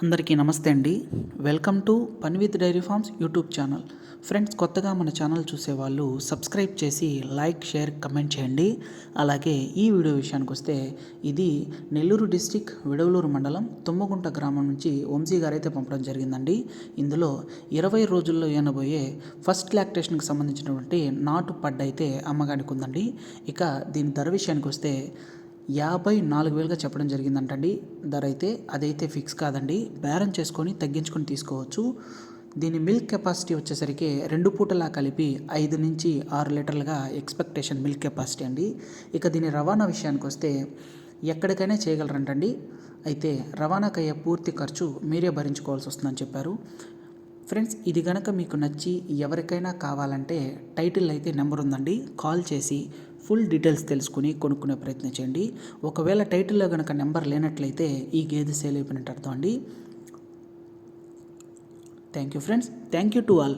అందరికీ నమస్తే అండి. వెల్కమ్ టు పని with dairy farms YouTube channel. Friends కొత్తగా మన ఛానల్ చూసేవాళ్ళు సబ్స్క్రైబ్ చేసి లైక్ షేర్ కమెంట్ చేయండి. అలాగే ఈ వీడియో విషయానికి వస్తే ఇది నెల్లూరు డిస్టిక్ విడవలూరు మండలం తుమ్మగుంట గ్రామం నుంచి వంశీ గారు అయితే పంపడం జరిగిందండి. ఇందులో ఇరవై రోజుల్లో ఏనబోయే ఫస్ట్ లాక్టేషన్కి సంబంధించినటువంటి నాటు పడ్డ అయితే అమ్మగానికి ఉందండి. ఇక దీని ధర విషయానికి వస్తే యాభై నాలుగు వేలుగా చెప్పడం జరిగిందంటండి. ధర అయితే అదైతే ఫిక్స్ కాదండి. బేరం చేసుకొని తగ్గించుకొని తీసుకోవచ్చు. దీని మిల్క్ కెపాసిటీ వచ్చేసరికి రెండు పూటలా కలిపి ఐదు నుంచి ఆరు లీటర్లుగా ఎక్స్పెక్టేషన్ మిల్క్ కెపాసిటీ అండి. ఇక దీని రవాణా విషయానికి వస్తే ఎక్కడికైనా చేయగలరంటండి. అయితే రవాణాకు అయ్యే పూర్తి ఖర్చు మీరే భరించుకోవాల్సి వస్తుందని చెప్పారు. ఫ్రెండ్స్ ఇది కనుక మీకు నచ్చి ఎవరికైనా కావాలంటే టైటిల్ అయితే నెంబర్ ఉందండి. కాల్ చేసి ఫుల్ డీటెయిల్స్ తెలుసుకుని కొనుక్కునే ప్రయత్నం చేయండి. ఒకవేళ టైటిల్లో కనుక నెంబర్ లేనట్లయితే ఈ గేదె సేల్ అయిపోయినట్టు అర్థం అండి. Thank you friends. Thank you to all.